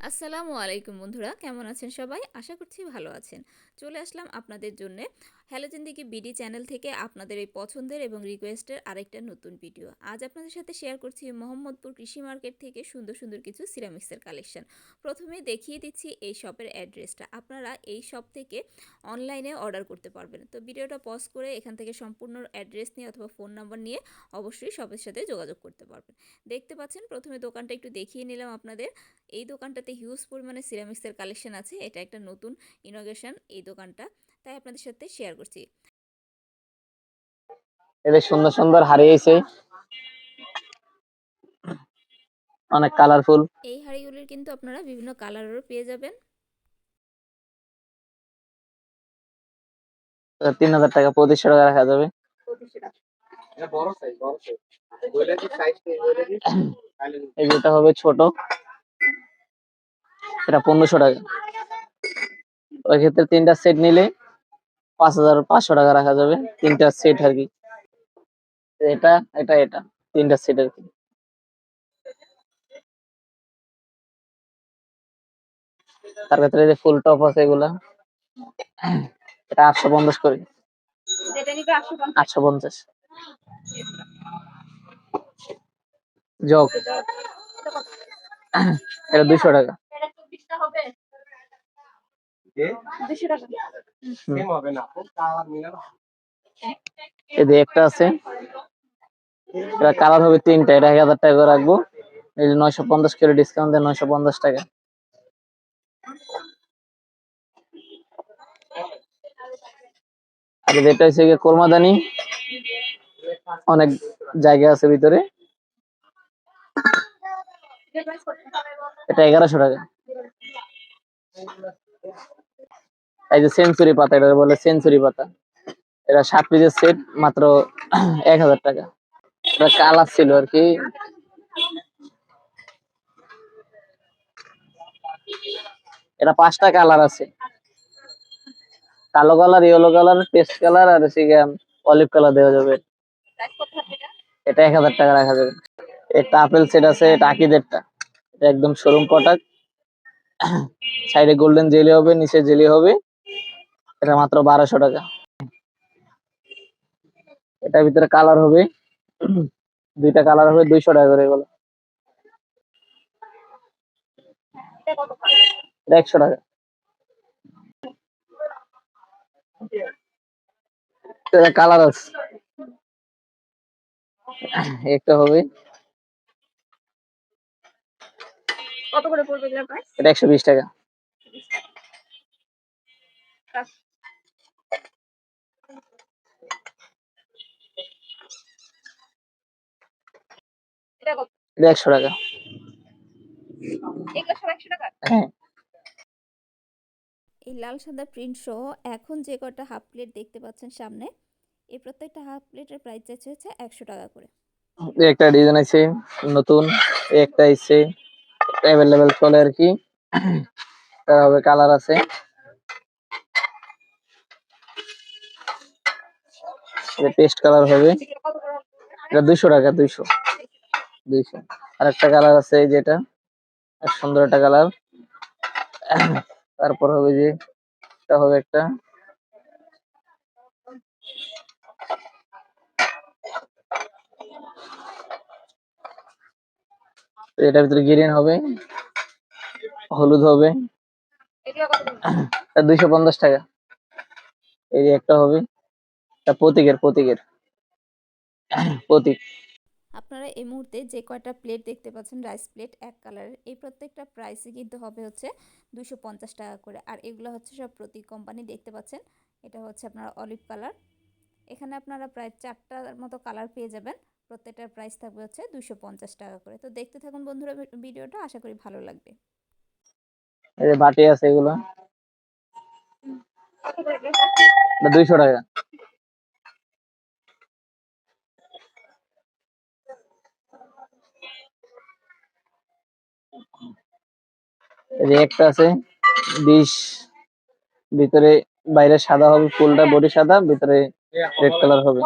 আসসালামু আলাইকুম বন্ধুরা কেমন আছেন সবাই? আশা করছি ভালো আছেন। চলে আসলাম আপনাদের জন্য হ্যালোজেন দিকে বিডি চ্যানেল থেকে আপনাদের এই পছন্দের এবং রিকোয়েস্টের আরেকটা নতুন ভিডিও। আজ আপনাদের সাথে শেয়ার করছি মোহাম্মদপুর কৃষি মার্কেট থেকে সুন্দর সুন্দর কিছু সিরামিক্সের কালেকশন প্রথমে দেখিয়ে দিচ্ছি এই শপের অ্যাড্রেসটা আপনারা এই শপ থেকে অনলাইনে অর্ডার করতে পারবেন। তো ভিডিওটা পজ করে এখান থেকে সম্পূর্ণ অ্যাড্রেস নিয়ে অথবা ফোন নাম্বার নিয়ে অবশ্যই শপের সাথে যোগাযোগ করতে পারবেন। দেখতে পাচ্ছেন, প্রথমে দোকানটা একটু দেখিয়ে নিলাম আপনাদের। এই দোকানটাতে হিউজ পরিমাণে সিরামিক্সের কালেকশন আছে। এটা একটা নতুন ইনোভেশন এই দোকানটা। তাই আপনাদের সাথে শেয়ার করছি। এদের সুন্দর সুন্দর হারিয়েছে। অনেক কালারফুল এই হাঁড়িগুলির কিন্তু আপনারা বিভিন্ন কালারেরও পেয়ে যাবেন। তিন হাজার টাকা পঁচিশশো টাকা রাখা যাবে। এই যেটা হবে ছোট এটা পনেরোশো টাকা। ওই ক্ষেত্রে তিনটা সেট নিলে পাঁচ হাজার পাঁচশো টাকা রাখা যাবে। তিনটা সেট আর কি। এটা এটা এটা। তিনটা সেট আর কি। তার এই যে ফুল টপ আছে এগুলা এটা আটশো পঞ্চাশ করে। আটশো পঞ্চাশ। জগ। এটা দুইশো টাকা। একটা আছে এটা কালার হবে তিনটা এটা এক হাজার টাকা করে রাখব। এই যে নয়শো পঞ্চাশ করে ডিসকাউন্ট দেয় নয়শো পঞ্চাশ টাকা। আর যেটা হচ্ছে গিয়ে কোরমাদানি অনেক জায়গা আছে ভিতরে। এটা এগারোশো টাকা। এই যে সেঞ্চুরি পাতা এটা বলে সেঞ্চুরি পাতা। এটা সাত পিসের সেট মাত্র এক হাজার টাকা। এটা কালার ছিল আর কি। এটা পাঁচটা কালার আছে। কালো colour yellow colour paste colour আর অলিভ কালার দেওয়া যাবে। এটা এক হাজার টাকা রাখা যাবে। একটা আপেল সেট আছে, এটা আকিদেরটা এটা একদম শোরুম প্রোডাক্ট সাইডে গোল্ডেন জেলি হবে, নিচে জেলি হবে। এটা মাত্র বারোশো টাকা। এটার ভিতরে কালার হবে দুইটা কালার হবে দুইশো টাকা করে এগুলো। এটা একশো টাকা। এটা কালার আছে। একটা হবে। কত করে পড়বে এটা একশো বিশ টাকা। এটা কত? এটা একশো টাকা। এগুলো সব টাকা? হ্যাঁ। এই লাল সাদা প্রিন্ট সহ এখন যে কটা হাফ প্লেট দেখতে পাচ্ছেন সামনে এই প্রত্যেকটা হাফ প্লেটের প্রাইস চাইছে হচ্ছে একশো টাকা করে। একটা ডিজাইন আছে নতুন একটা এসে অ্যাভেলেবেল চলে আর কি। তার হবে কালার আছে। পেস্ট কালার হবে? এটা দুইশো টাকা দুইশো। দুইশো। আর একটা কালার আছে এই যেটা সুন্দর একটা কালার তারপর হবে যে, এটা হবে একটা। এটার ভিতরে গ্রিন হবে, হলুদ হবে। দুইশো পঞ্চাশ টাকা। এই একটা হবে। প্রতীকের প্রতীকের। প্রতীক। আপনারা এই মুহূর্তে যে কয়টা প্লেট দেখতে পাচ্ছেন রাইস প্লেট এক কালারের এই প্রত্যেকটা প্রাইসই কিন্তু হবে হচ্ছে দুশো টাকা করে। আর এগুলো হচ্ছে সব প্রতি কোম্পানি দেখতে পাচ্ছেন, এটা হচ্ছে আপনার অলিভ কালার এখানে আপনারা প্রায় চারটার মতো কালার পেয়ে যাবেন প্রত্যেকটার প্রাইস থাকবে হচ্ছে দুশো টাকা করে। তো দেখতে থাকুন বন্ধুরা ভিডিওটা, আশা করি ভালো লাগবে। বাটি আছে এগুলো দুইশো টাকা। একটা আছে ডিশ ভিতরে বাইরে সাদা হবে, ফুলটা বডি সাদা, ভিতরে রেড কালার হবে।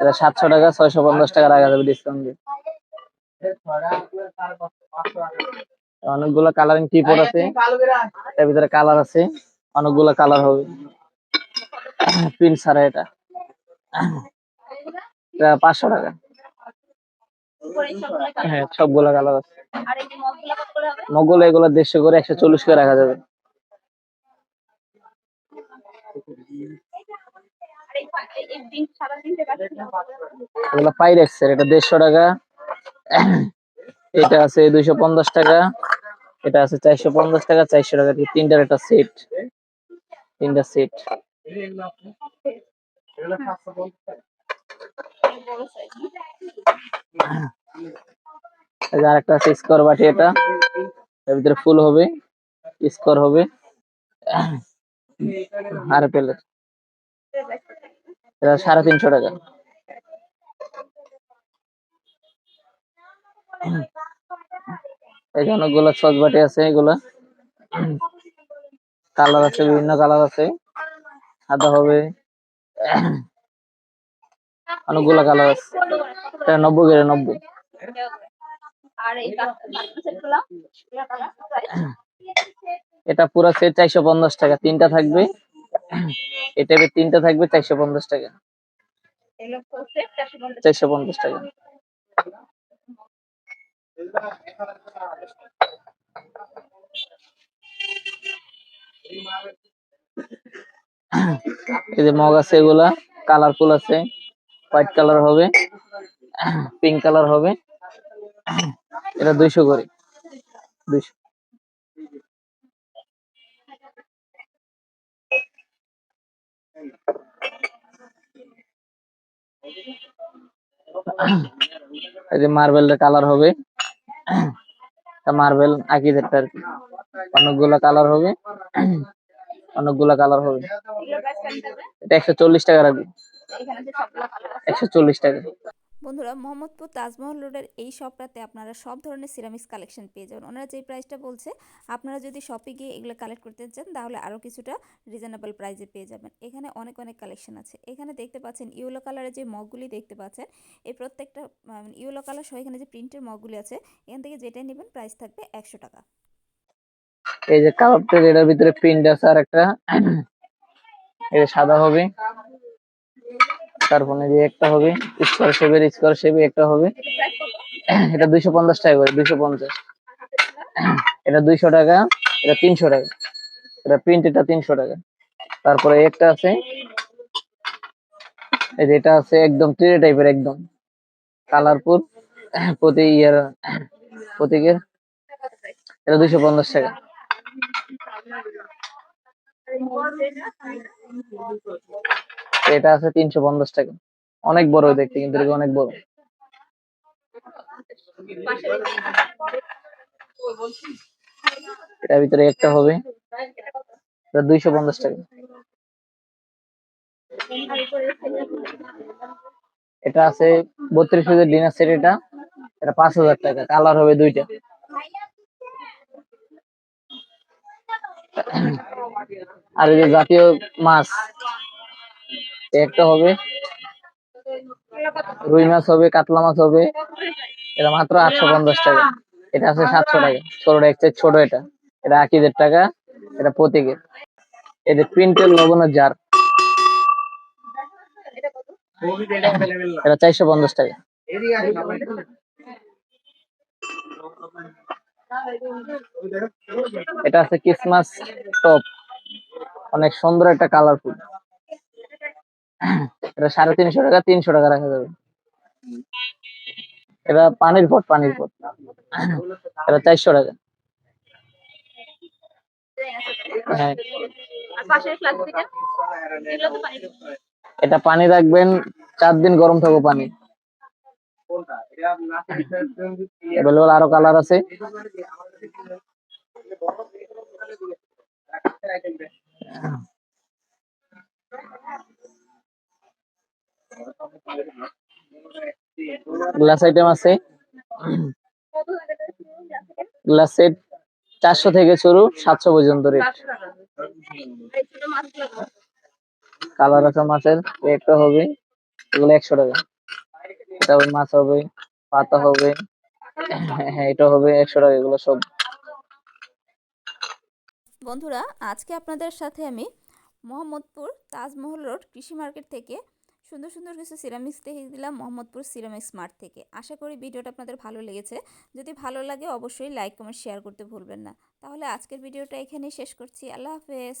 এটা সাতশো টাকা, ছয়শো পঞ্চাশ টাকা রাখা যাবে ডিসকাউন্ট দিয়ে। অনেকগুলো কালারিং টিপট আছে, এর ভিতরে কালার আছে, অনেকগুলো কালার হবে। প্রিন্ট ছাড়া এটা পাঁচশো টাকা উপরে এই সবগুলো কালার। হ্যাঁ সবগুলো কালার আছে। মগগুলো করে এগুলো দেড়শো করে একশো চল্লিশ করে রাখা যাবে। এগুলো পাইরেক্সের এটা দেড়শো টাকা। এটা আছে দুইশো পঞ্চাশ টাকা। এটা আছে চারশো পঞ্চাশ টাকা চারশো টাকা তিনটার একটা সেট তিনটা সেট বড় সাইজ এই যে আরেকটা আছে, স্কোয়ার বাটি এটা। এর ভিতরে ফুল হবে, স্কোয়ার হবে, আর পেলের এটা সাড়ে তিনশো টাকা। এই যে অনেকগুলো সস বাটি আছে, এগুলা। কালার আছে, বিভিন্ন কালার আছে। সাদা হবে। অনেকগুলো কালার আছে। নব্বই করে নব্বই। এটা পুরো সেট চারশো পঞ্চাশ টাকা। তিনটা থাকবে। এটা তিনটা থাকবে চারশো পঞ্চাশ টাকা। চারশো পঞ্চাশ টাকা। এই যে মগ আছে এগুলা। কালারফুল আছে। হোয়াইট কালার হবে। পিঙ্ক কালার হবে। এটা দুইশো করে। দুইশো। এই যে মার্বেলের কালার হবে। মার্বেল আকিদেরটা আর কি। অনেকগুলা কালার হবে। অনেকগুলা কালার হবে। এটা একশো চল্লিশ টাকা রাখবে। একশো চল্লিশ টাকা। বন্ধুরা, মোহাম্মদপুর তাজমহল রোডের এই শপটাতে আপনারা সব ধরনের সিরামিক্স কালেকশন পেয়ে যাবেন। ওনারা যেই প্রাইসটা বলছে, আপনারা যদি শপে গিয়ে এগুলো কালেক্ট করতে চান, তাহলে আরও কিছুটা রিজনেবল প্রাইসে পেয়ে যাবেন। এখানে অনেক অনেক কালেকশন আছে। এখানে দেখতে পাচ্ছেন ইয়েলো কালারের যে মগগুলি দেখতে পাচ্ছেন, এই প্রত্যেকটা ইয়েলো কালার সহ এখানে যে প্রিন্টের মগগুলি আছে, এখান থেকে যেটাই নেবেন প্রাইস থাকবে একশো টাকা। এই যে প্লেট এটার ভিতরে প্রিন্ট আছে আর একটা এটা সাদা হবে। যে একটা হবে স্কোয়ার শেপের স্কোয়ার শেপে একটা হবে। এটা দুইশো পঞ্চাশ টাকা করে, দুইশো পঞ্চাশ। এটা দুইশো টাকা, এটা তিনশো টাকা। এটা প্রিন্ট এটা তিনশো টাকা। তারপরে একটা আছে, এই যে এটা আছে একদম ট্রে টাইপের একদম। কালারফুল, প্রতি ইয়ার, প্রতীকের। এটা দুইশো পঞ্চাশ টাকা। এটা আছে তিনশো পঞ্চাশ টাকা। অনেক বড় দেখতে, কিন্তু অনেক বড়। এটার ভিতরে একটা হবে। দুইশো পঞ্চাশ টাকা। এটা আছে বত্রিশ পিসের ডিনার সেট এটা। এটা পাঁচ হাজার টাকা, কালার হবে দুইটা। আর এই যে জাতীয় মাছ একটা হবে। রুই মাছ হবে, কাতলা মাছ হবে। এটা মাত্র আটশো পঞ্চাশ টাকা। এটা আছে সাতশো টাকা। ছোটটা একটা ছোট এটা। এটা আকিদের টাকা। এটা প্রতীকের। এদের প্রিন্টের লবণের জার। এটা চারশো পঞ্চাশ টাকা। এটা আছে ক্রিসমাস টপ অনেক সুন্দর একটা কালারফুল এটা সাড়ে তিনশো টাকা তিনশো টাকা রাখা যাবে। এটা পানির পট পানির পট এটা চারশো টাকা। হ্যাঁ। এটা পানি রাখবেন, চার দিন গরম থাকবে পানি। অ্যাভেলেবল আরও কালার আছে। গ্লাস আইটেম আছে। গ্লাস সেট চারশো থেকে শুরু সাতশো পর্যন্ত রেট কালার আছে মাছের এই হবে, এগুলো একশো টাকা। তারপর মাছ হবে, পাতা হবে হ্যাঁ এটা হবে একশো টাকা, এগুলো সব। বন্ধুরা, আজকে আপনাদের সাথে আমি মোহাম্মদপুর তাজমহল রোড কৃষি মার্কেট থেকে সুন্দর সুন্দর কিছু সিরামিক্স দেখে দিলাম মোহাম্মদপুর সিরামিক্স মার্ট থেকে। আশা করি ভিডিওটা আপনাদের ভালো লেগেছে। যদি ভালো লাগে অবশ্যই লাইক, কমেন্ট, শেয়ার করতে ভুলবেন না। তাহলে আজকের ভিডিওটা এখানেই শেষ করছি। আল্লাহ হাফেজ।